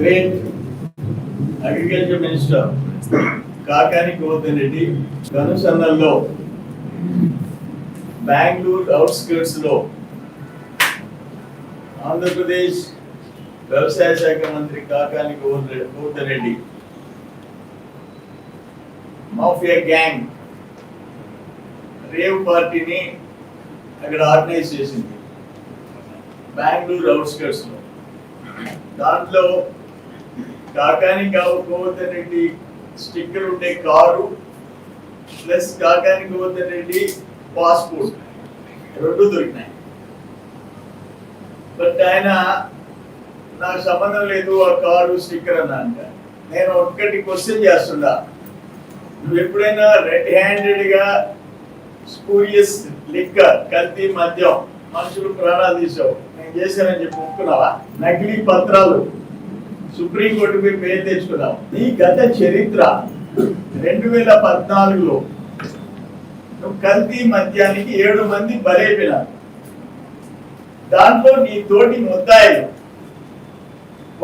Great agriculture minister Kakani Govardhan Reddy కనుసన్నల్లో బెంగళూరు అవుట్స్కర్ట్స్లో ఆంధ్రప్రదేశ్ వ్యవసాయ శాఖ మంత్రి Kakani Govardhan Reddy mafia gang rave పార్టీని అక్కడ ఆర్గనైజ్ చేసింది. బెంగళూరు అవుట్స్కర్ట్స్లో. దాంట్లో కాకానికి గోవర్ధన్ రెడ్డి స్టిక్కర్ ఉండే car plus Kakani Govardhan Reddy passport. రెండు దొరికినాయి. బట్ ఆయన నాకు సంబంధం లేదు ఆ కారు స్టిక్కర్ అన్న అంట. నేను ఒక్కటి క్వశ్చన్ చేస్తున్నా నువ్వు ఎప్పుడైనా రెడ్ హ్యాండెడ్గా స్పూరియస్ లిక్కర్ కల్తీ మద్యం మనుషులు ప్రాణాలు తీసావు. నేను చేశానని చెప్పి ఒప్పుకున్నావా? నకిలీ పత్రాలు. సుప్రీం మీరు పేరు తెచ్చుకున్నాం. నీ గత చరిత్ర రెండు వేల పద్నాలుగులో కల్తీ మద్యానికి ఏడు మంది బలైపోయినారు. దాంట్లో నీ తోటి ముద్దాయిలు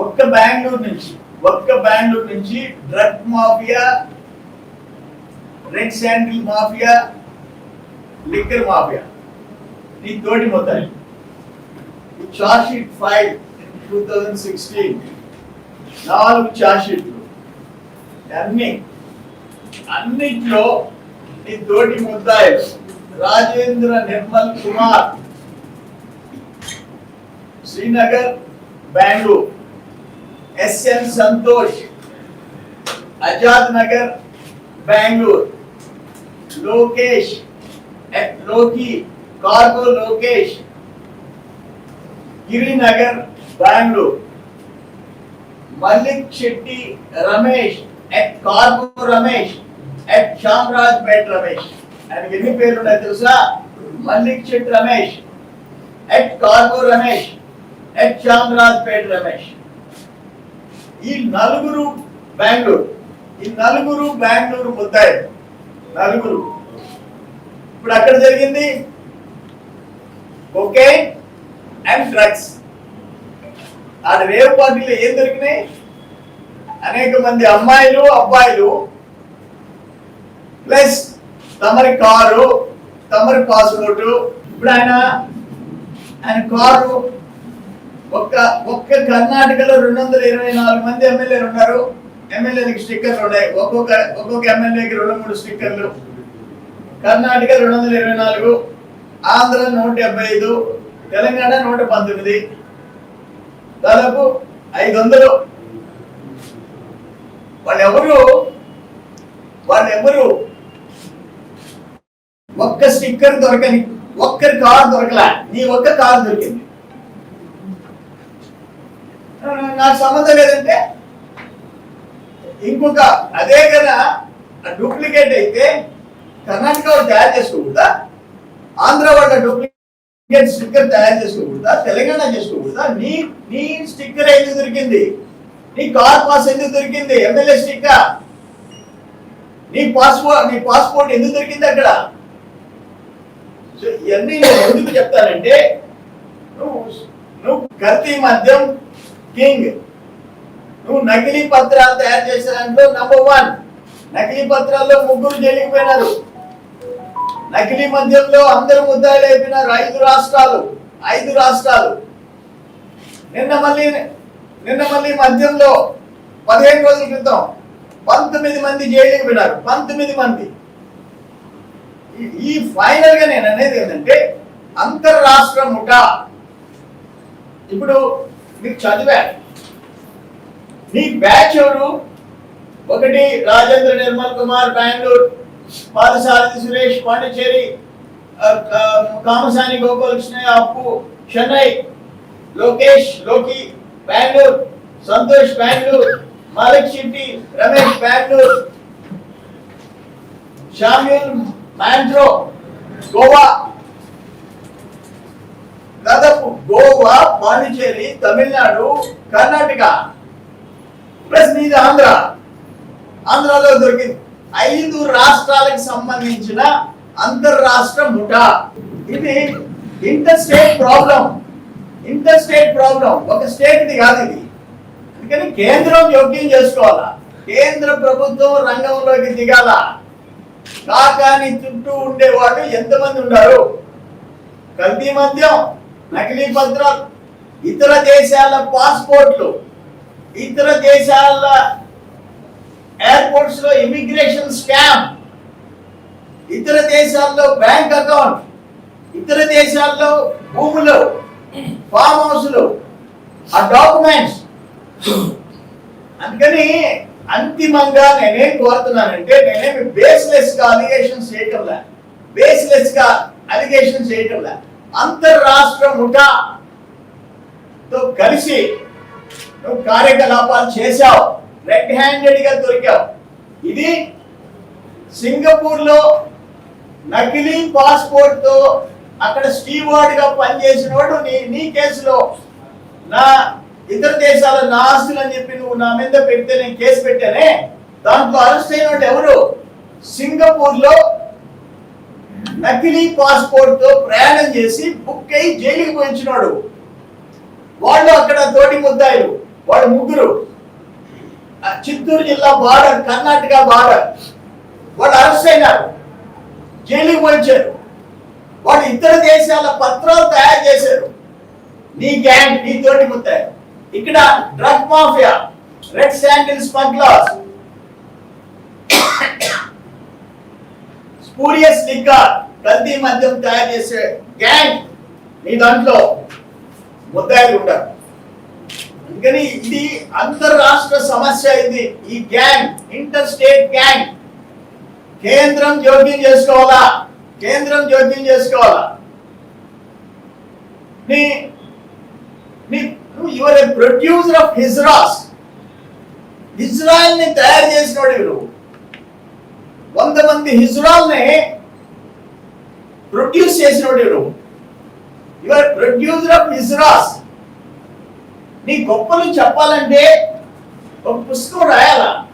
ఒక్క బెంగళూరు నుంచి ఒక్క బెంగళూరు నుంచి drug mafia red sandal mafia liquor mafia. నీ తోటి ముద్దాయిలు. Sheet five two thousand sixteen నాలుగు చార్జ్ షీట్లు అన్ని అన్నిట్లో నీ తోటి ముద్దాయిలు రాజేంద్ర నిర్మల్ కుమార్ శ్రీనగర్ బెంగళూరు. ఎస్ఎన్ సంతోష్ ఆజాద్ నగర్ బెంగళూరు. లోకేష్ ఎ- లోకి cargo Lokesh Girinagar Bengaluru. Mallik Shetty Ramesh at cargo Ramesh at Shamaraj Pet Ramesh. ఆయనకి ఎన్ని పేర్లు ఉన్నాయి తెలుసా? Mallik Shetty Ramesh at cargo Ramesh at Shamaraj Pet Ramesh. ఈ నలుగురు బెంగళూరు ఈ నలుగురు బెంగళూరు ముద్దాయి. నలుగురు. ఇప్పుడు అక్కడ జరిగింది ఓకే అండ్ డ్రగ్స్. ఆ రేవ్ పార్టీలో ఏం దొరికినాయి? అనేక మంది అమ్మాయిలు అబ్బాయిలు ప్లస్ తమరి కారు తమరి పాస్పోర్ట్. ఇప్పుడు ఆయన ఆయన కారు ఒక్క ఒక్క కర్ణాటకలో రెండు వందల ఇరవై నాలుగు మంది ఎమ్మెల్యేలు ఉన్నారు. ఎమ్మెల్యేలకు స్టిక్కర్లు ఉన్నాయి. ఒక్కొక్క ఒక్కొక్క ఎమ్మెల్యేకి రెండు మూడు స్టిక్కర్లు. కర్ణాటక రెండు వందల ఇరవై నాలుగు ఆంధ్ర నూట డెబ్బై ఐదు తెలంగాణ నూట పంతొమ్మిది. దాదాపు ఐదు వందలు వాళ్ళెవరు? వాళ్ళెవరు? ఒక్క స్టిక్కర్ దొరకని ఒక్కరి కారు దొరకలా. నీ ఒక్క కారు దొరికింది. నాకు సంబంధం లేదంటే ఇంకొక అదే కదా డూప్లికేట్ అయితే కర్ణాటక వాళ్ళు తయారు చేసుకోకూడదా? ఆంధ్ర వాళ్ళ డూప్లికేట్ స్టిక్కర్ తయారు చేసుకోకూడదా? తెలంగాణ చేసుకోకూడదా? నీ నీ స్టిక్కర్ ఎందుకు దొరికింది? నీ కార్ పాస్ ఎందుకు దొరికింది? ఎమ్మెల్యే స్టిక్కర్ నీ పాస్పోర్ట్ నీ పాస్పోర్ట్ ఎందుకు దొరికింది అక్కడ? ఇవన్నీ నేను ఎందుకు చెప్తానంటే నువ్వు నువ్వు కల్తీ మద్యం కింగ్ నువ్వు నకిలీ పత్రాలు తయారు చేసే దాంట్లో నంబర్ వన్ నకిలీ పత్రాల్లో ముగ్గురు జరిగిపోయినారు నకిలీ మద్యంలో అందరు ముద్దాయిలు అయిపోయినారు ఐదు రాష్ట్రాలు ఐదు రాష్ట్రాలు. నిన్న మళ్ళీ నిన్న మళ్ళీ మద్యంలో పదిహేను రోజుల క్రితం పంతొమ్మిది మంది జైలుకి పోయినారు. పంతొమ్మిది మంది. ఈ- ఫైనల్గా నేను అనేది ఏంటంటే అంతర్రాష్ట్ర ముఠా. ఇప్పుడు మీకు చదివా? నీ బ్యాచ్ ఎవరు? ఒకటి రాజేంద్ర నిర్మల్ కుమార్ బెంగళూరు. పాదసారథి సురేష్ పాండిచేరి కామసాని గోపాలకృష్ణ అప్పు చెన్నై లోకేష్లోకి బెంగళూరు సంతోష్ బెంగళూరు మాలిక్ శెట్టి రమేష్ బెంగళూరు షామ్యూల్ మాండ్రో గోవా దాదాపు గోవా పాండిచేరి తమిళనాడు కర్ణాటక ప్లస్ నీది ఆంధ్ర. ఆంధ్రాలో దొరికింది. ఐదు రాష్ట్రాలకు సంబంధించిన అంతర్రాష్ట్ర ముఠా. ఇది inter state problem. Inter state problem. ఒక స్టేట్ది కాదు ఇది. అందుకని కేంద్రం యోగ్యం చేసుకోవాలా? కేంద్ర ప్రభుత్వం రంగంలోకి దిగాల? కాకాని చుట్టూ ఉండేవాడు ఎంతమంది ఉన్నారు? కల్తీ మద్యం నకిలీ పత్రాలు ఇతర దేశాల పాస్పోర్ట్లు ఇతర దేశాల ఎయిర్పోర్ట్స్లో ఇమిగ్రేషన్ స్కామ్. ఇతర దేశాల్లో బ్యాంక్ అకౌంట్ ఇతర దేశాల్లో భూములు ఫామ్ హౌస్లు ఆ డాక్యుమెంట్స్. అందుకని అంతిమంగా నేనేం కోరుతున్నానంటే నేనేమి బేస్లెస్గా అలిగేషన్స్ చేయటంలా బేస్లెస్గా అలిగేషన్స్ చేయటంలా అంతర్రాష్ట్ర ముఠాతో కలిసి నువ్వు కార్యకలాపాలు చేశావు. రెడ్ హ్యాండెడ్గా దొరికావు. ఇది సింగపూర్లో నకిలీ పాస్పోర్ట్తో అక్కడ స్టీవార్డ్గా పనిచేసినవాడు నీ నీ కేసులో నా ఇతర దేశాల నా ఆస్తులు అని చెప్పి నువ్వు నా మీద పెడితే నేను కేసు పెట్టానే? దాంట్లో అరెస్ట్ అయిన ఎవరు? సింగపూర్లో నకిలీ పాస్పోర్ట్తో ప్రయాణం చేసి బుక్ అయి జైలుకి పోయించినాడు వాళ్ళు అక్కడ తోటి ముద్దాయిలు వాళ్ళు ముగ్గురు. చిత్తూరు జిల్లా బార్డర్ కర్ణాటక బార్డర్. వాళ్ళు అరెస్ట్ అయినారు. జైలుకి పంచారు వాళ్ళు ఇతర దేశాల పత్రాలు తయారు చేశారు. నీ గ్యాంగ్ నీ తోటి ముత్తాయి. ఇక్కడ drug mafia red sandal smugglers spurious liquor కల్తీ మద్యం తయారు చేసే గ్యాంగ్ నీ దాంట్లో ముద్దాయిలు ఉంటారు. కానీ ఇది అంతర్రాష్ట్ర సమస్య ఇది. ఈ గ్యాంగ్ ఇంటర్ స్టేట్ గ్యాంగ్ కేంద్రం జోక్యం చేసుకోవాలా? కేంద్రం జోక్యం చేసుకోవాలా? నీ నీ your a producer of hijras ఇజ్రాయెల్ని తయారు చేసినోడు నువ్వు వంద మంది హిజ్రాల్ని ప్రొడ్యూస్ చేసినోడు నువ్వు యువర్ ప్రొడ్యూసర్ ఆఫ్ హిజ్రాస్ నీ గొప్పలు చెప్పాలంటే ఒక పుస్తకం రాయాలా?